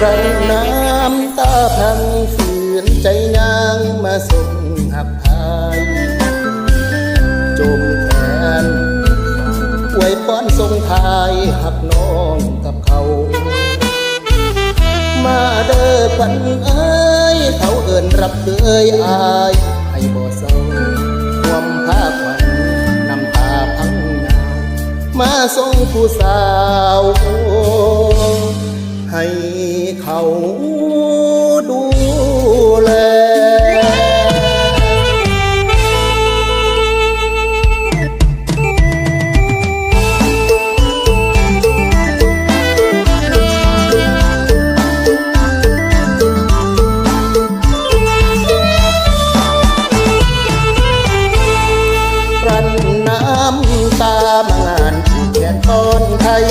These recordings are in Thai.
กรันน้ำตาพังฝืนใจนางมาส่งหักพายจมแขนอวยป้อนทรงทายหักน้องกับเขา มาเด้อควันเอ้ยเขาเอินรับเคยอายให้บ่เศร้าความภาควันนำตาพังงามาส่งผู้สาว ให้เขาดูแลรันน้ำตามางานที่ตอนไทย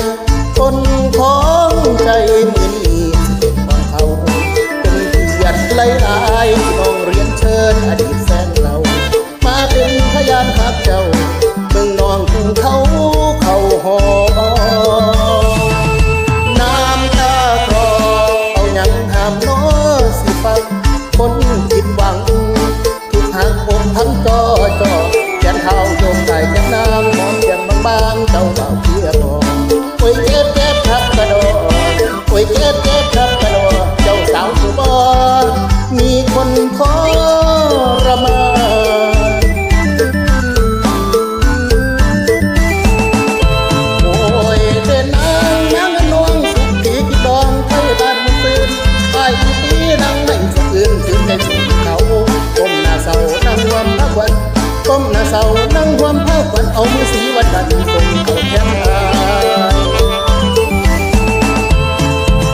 คนของใจมือนี้สินของเขาเป็นเกียรติหลายๆน้องเรียนเชิญอดี ก้มหน้าเศร้านั่งหวมพระควันเอามือสีวันดันส่งเขาแคมอาย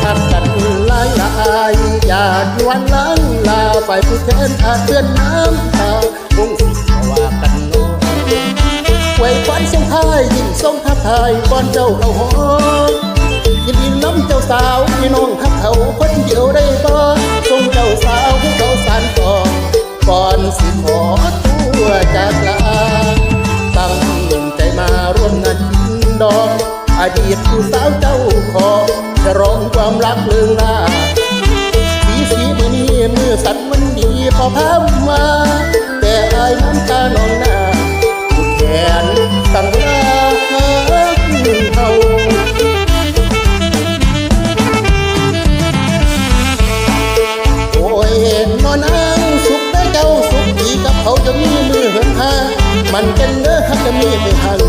ทักกันลายหลายอยากวันล้างลาฝ่ายผู้แทนอาเตือนน้ำตาคงสิว่ากันโน้ไว้ฝันทรงท้ายยิ่งทรงทักทายก่อนเจ้าเข้าหอ อดีตผู้สาวเจ้าขอจะร้องความรักเลืองลาสีสีมือนี้มือสัตว์มันดีพอพามา แต่อายน้ำตาหนองหน้าผู้แขนตั้งลาเขาโอ้ยนอนนางสุขได้เจ้าสุขดีกับเขาจะมีมือเหินหามันเป็นเนื้อฮักจะมีมือห่าง